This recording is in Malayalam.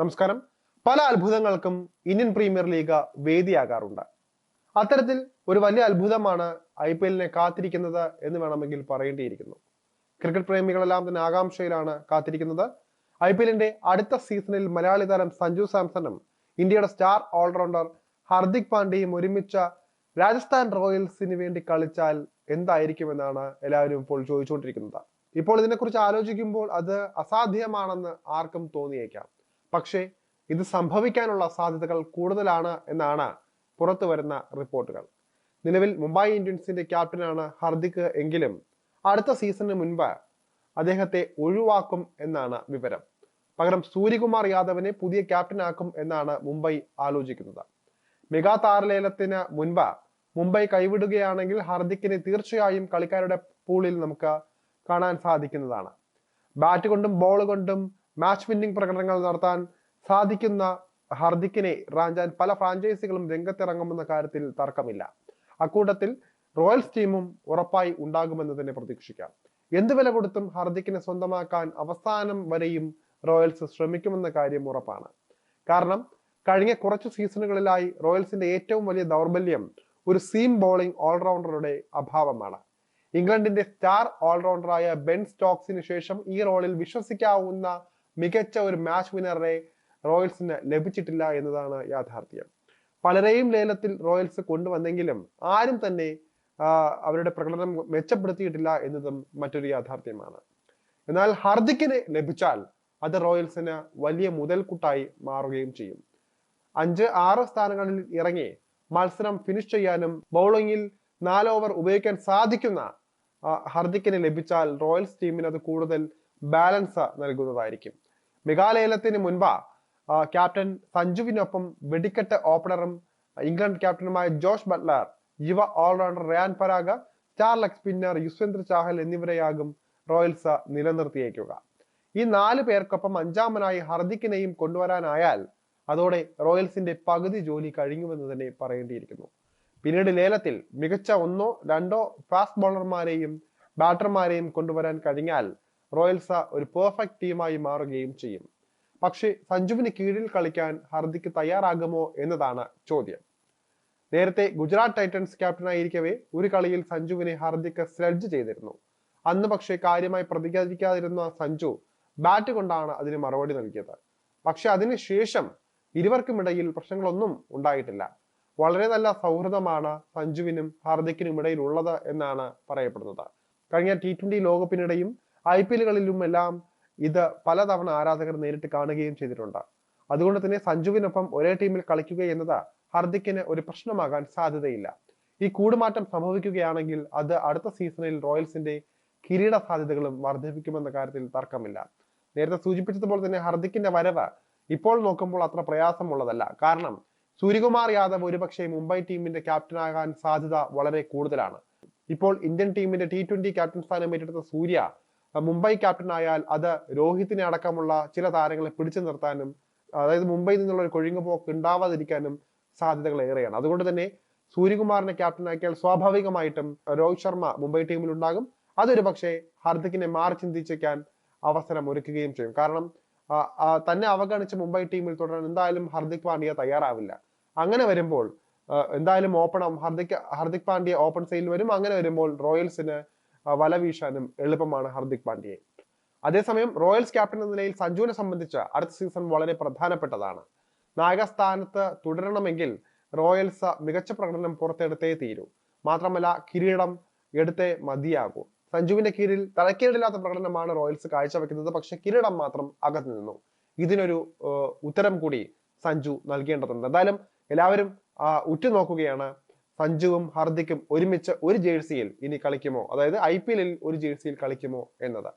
നമസ്കാരം. പല അത്ഭുതങ്ങൾക്കും ഇന്ത്യൻ പ്രീമിയർ ലീഗ് വേദിയാകാറുണ്ട്. അത്തരത്തിൽ ഒരു വലിയ അത്ഭുതമാണ് ഐ പി എല്ലിനെ കാത്തിരിക്കുന്നത് എന്ന് വേണമെങ്കിൽ പറയേണ്ടിയിരിക്കുന്നു. ക്രിക്കറ്റ് പ്രേമികളെല്ലാം തന്നെ ആകാംക്ഷയിലാണ് കാത്തിരിക്കുന്നത്. ഐ പി എല്ലിന്റെ അടുത്ത സീസണിൽ മലയാളി താരം സഞ്ജു സാംസണും ഇന്ത്യയുടെ സ്റ്റാർ ഓൾറൗണ്ടർ ഹർദിക് പാണ്ഡ്യയും ഒരുമിച്ച രാജസ്ഥാൻ റോയൽസിന് വേണ്ടി കളിച്ചാൽ എന്തായിരിക്കും എന്നാണ് എല്ലാവരും ഇപ്പോൾ ചോദിച്ചുകൊണ്ടിരിക്കുന്നത്. ഇപ്പോൾ ഇതിനെക്കുറിച്ച് ആലോചിക്കുമ്പോൾ അത് അസാധ്യമാണെന്ന് ആർക്കും തോന്നിയേക്കാം. പക്ഷേ ഇത് സംഭവിക്കാനുള്ള സാധ്യതകൾ കൂടുതലാണ് എന്നാണ് പുറത്തു വരുന്ന റിപ്പോർട്ടുകൾ. നിലവിൽ മുംബൈ ഇന്ത്യൻസിന്റെ ക്യാപ്റ്റനാണ് ഹർദിക് എങ്കിലും അടുത്ത സീസണിന് മുൻപ് അദ്ദേഹത്തെ ഒഴിവാക്കും എന്നാണ് വിവരം. പകരം സൂര്യകുമാർ യാദവിനെ പുതിയ ക്യാപ്റ്റനാക്കും എന്നാണ് മുംബൈ ആലോചിക്കുന്നത്. മെഗാ താരലേലത്തിന് മുൻപ് മുംബൈ കൈവിടുകയാണെങ്കിൽ ഹർദിക്കിനെ തീർച്ചയായും കളിക്കാരുടെ പൂളിൽ നമുക്ക് കാണാൻ സാധിക്കുന്നതാണ്. ബാറ്റ് കൊണ്ടും ബോൾ കൊണ്ടും മാച്ച് വിന്നിംഗ് പ്രകടനങ്ങൾ നടത്താൻ സാധിക്കുന്ന ഹർദിക്കിനെ റാഞ്ചാൻ പല ഫ്രാഞ്ചൈസികളും രംഗത്തിറങ്ങുമെന്ന കാര്യത്തിൽ തർക്കമില്ല. അക്കൂട്ടത്തിൽ റോയൽസ് ടീമും ഉറപ്പായി ഉണ്ടാകുമെന്ന് തന്നെ പ്രതീക്ഷിക്കാം. എന്ത് വില കൊടുത്തും ഹർദിക്കിനെ സ്വന്തമാക്കാൻ അവസാനം വരെയും റോയൽസ് ശ്രമിക്കുമെന്ന കാര്യം ഉറപ്പാണ്. കാരണം കഴിഞ്ഞ കുറച്ച് സീസണുകളിലായി റോയൽസിന്റെ ഏറ്റവും വലിയ ദൗർബല്യം ഒരു സീം ബോളിംഗ് ഓൾറൗണ്ടറുടെ അഭാവമാണ്. ഇംഗ്ലണ്ടിന്റെ സ്റ്റാർ ഓൾറൗണ്ടറായ ബെൻ സ്റ്റോക്സിന് ശേഷം ഈ റോളിൽ വിശ്വസിക്കാവുന്ന മികച്ച ഒരു മാച്ച് വിന്നറിനെ റോയൽസിന് ലഭിച്ചിട്ടില്ല എന്നതാണ് യാഥാർത്ഥ്യം. പലരെയും ലേലത്തിൽ റോയൽസ് കൊണ്ടുവന്നെങ്കിലും ആരും തന്നെ അവരുടെ പ്രകടനം മെച്ചപ്പെടുത്തിയിട്ടില്ല എന്നതും മറ്റൊരു യാഥാർത്ഥ്യമാണ്. എന്നാൽ ഹർദിക്കിന് ലഭിച്ചാൽ അത് റോയൽസിന് വലിയ മുതൽക്കൂട്ടായി മാറുകയും ചെയ്യും. അഞ്ച് ആറ് സ്ഥാനങ്ങളിൽ ഇറങ്ങി മത്സരം ഫിനിഷ് ചെയ്യാനും ബൗളിങ്ങിൽ നാല് ഓവർ ഉപയോഗിക്കാൻ സാധിക്കുന്ന ഹർദിക്കിന് ലഭിച്ചാൽ റോയൽസ് ടീമിന് അത് കൂടുതൽ ബാലൻസ് നൽകുന്നതായിരിക്കും. മികാലേലത്തിന് മുൻപ് ക്യാപ്റ്റൻ സഞ്ജുവിനൊപ്പം വെടിക്കെട്ട് ഓപ്പണറും ഇംഗ്ലണ്ട് ക്യാപ്റ്റനുമായ ജോഷ് ബട്ട്ലർ യുവ all-rounder Riyan Parag star leg spinner Yuzvendra Chahal എന്നിവരെയാകും Royals നിലനിർത്തിയേക്കുക. ഈ നാല് പേർക്കൊപ്പം അഞ്ചാമനായി ഹർദിക്കിനെയും കൊണ്ടുവരാനായാൽ അതോടെ റോയൽസിന്റെ പകുതി ജോലി കഴിഞ്ഞുവെന്ന് തന്നെ പറയേണ്ടിയിരിക്കുന്നു. പിന്നീട് ലേലത്തിൽ മികച്ച ഒന്നോ രണ്ടോ ഫാസ്റ്റ് ബോളർമാരെയും ബാറ്റർമാരെയും കൊണ്ടുവരാൻ കഴിഞ്ഞാൽ റോയൽസ് ഒരു പെർഫെക്റ്റ് ടീമായി മാറുകയും ചെയ്യും. പക്ഷേ സഞ്ജുവിന് കീഴിൽ കളിക്കാൻ ഹർദിക്ക് തയ്യാറാകുമോ എന്നതാണ് ചോദ്യം. നേരത്തെ ഗുജറാത്ത് ടൈറ്റൻസ് ക്യാപ്റ്റനായിരിക്കവേ ഒരു കളിയിൽ സഞ്ജുവിനെ ഹർദിക്ക് സ്ലഡ്ജ് ചെയ്തിരുന്നു. അന്ന് പക്ഷേ കാര്യമായി പ്രതികരിക്കാതിരുന്ന സഞ്ജു ബാറ്റ് കൊണ്ടാണ് അതിന് മറുപടി നൽകിയത്. പക്ഷെ അതിനുശേഷം ഇരുവർക്കുമിടയിൽ പ്രശ്നങ്ങളൊന്നും ഉണ്ടായിട്ടില്ല. വളരെ നല്ല സൗഹൃദമാണ് സഞ്ജുവിനും ഹാർദിക്കിനും ഇടയിൽ ഉള്ളത് എന്നാണ് പറയപ്പെടുന്നത്. കഴിഞ്ഞ ടി ട്വന്റി ലോകകപ്പിനിടെയും ഐ പി എല്ലുകളിലും എല്ലാം ഇത് പലതവണ ആരാധകർ നേരിട്ട് കാണുകയും ചെയ്തിട്ടുണ്ട്. അതുകൊണ്ട് തന്നെ സഞ്ജുവിനൊപ്പം ഒരേ ടീമിൽ കളിക്കുക എന്നത് ഹർദിക്കിന് ഒരു പ്രശ്നമാകാൻ സാധ്യതയില്ല. ഈ കൂടുമാറ്റം സംഭവിക്കുകയാണെങ്കിൽ അത് അടുത്ത സീസണിൽ റോയൽസിന്റെ കിരീട സാധ്യതകളും വർദ്ധിപ്പിക്കുമെന്ന കാര്യത്തിൽ തർക്കമില്ല. നേരത്തെ സൂചിപ്പിച്ചതുപോലെ തന്നെ ഹർദിക്കിന്റെ വരവ് ഇപ്പോൾ നോക്കുമ്പോൾ അത്ര പ്രയാസമുള്ളതല്ല. കാരണം സൂര്യകുമാർ യാദവ് ഒരുപക്ഷെ മുംബൈ ടീമിന്റെ ക്യാപ്റ്റനാകാൻ സാധ്യത വളരെ കൂടുതലാണ്. ഇപ്പോൾ ഇന്ത്യൻ ടീമിന്റെ ടി ട്വന്റി ക്യാപ്റ്റൻ സ്ഥാനം ഏറ്റെടുത്ത സൂര്യ മുംബൈ ക്യാപ്റ്റൻ ആയാൽ അത് രോഹിത്തിനെ അടക്കമുള്ള ചില താരങ്ങളെ പിടിച്ചു നിർത്താനും അതായത് മുംബൈയിൽ നിന്നുള്ള ഒരു കൊഴിഞ്ഞുപോക്ക് ഉണ്ടാവാതിരിക്കാനും സാധ്യതകൾ ഏറെയാണ്. അതുകൊണ്ട് തന്നെ സൂര്യകുമാറിനെ ക്യാപ്റ്റനാക്കിയാൽ സ്വാഭാവികമായിട്ടും രോഹിത് ശർമ്മ മുംബൈ ടീമിൽ ഉണ്ടാകും. അതൊരു പക്ഷേ ഹാർദിക്കിനെ മാറി ചിന്തിച്ചേക്കാൻ അവസരം ഒരുക്കുകയും ചെയ്യും. കാരണം തന്നെ അവഗണിച്ച് മുംബൈ ടീമിൽ തുടരാൻ എന്തായാലും ഹർദിക് പാണ്ഡ്യ തയ്യാറാവില്ല. അങ്ങനെ വരുമ്പോൾ എന്തായാലും open Hardik Hardik Pandya open sale വരും. അങ്ങനെ വരുമ്പോൾ റോയൽസിന് വല വീശാനും എളുപ്പമാണ് ഹർദിക് പാണ്ഡ്യയെ. അതേസമയം റോയൽസ് ക്യാപ്റ്റൻ എന്ന നിലയിൽ സഞ്ജുവിനെ സംബന്ധിച്ച് അടുത്ത സീസൺ വളരെ പ്രധാനപ്പെട്ടതാണ്. നായക സ്ഥാനത്ത് തുടരണമെങ്കിൽ റോയൽസ് മികച്ച പ്രകടനം പുറത്തെടുത്തേ തീരൂ. മാത്രമല്ല കിരീടം എടുത്തേ മതിയാകൂ. സഞ്ജുവിന്റെ കീഴിൽ തലക്കേടില്ലാത്ത പ്രകടനമാണ് റോയൽസ് കാഴ്ചവെക്കുന്നത്. പക്ഷെ കിരീടം മാത്രം അകന്നു നിന്നു. ഇതിനൊരു ഉത്തരം കൂടി സഞ്ജു നൽകേണ്ടതുണ്ട്. എന്തായാലും എല്ലാവരും ഉറ്റുനോക്കുകയാണ്. സഞ്ജുവും ഹാർദിക്കും ഒരുമിച്ച് ഒരു ജേഴ്സിയിൽ ഇനി കളിക്കുമോ? അതായത് ഐ ഒരു ജേഴ്സിയിൽ കളിക്കുമോ എന്നത്.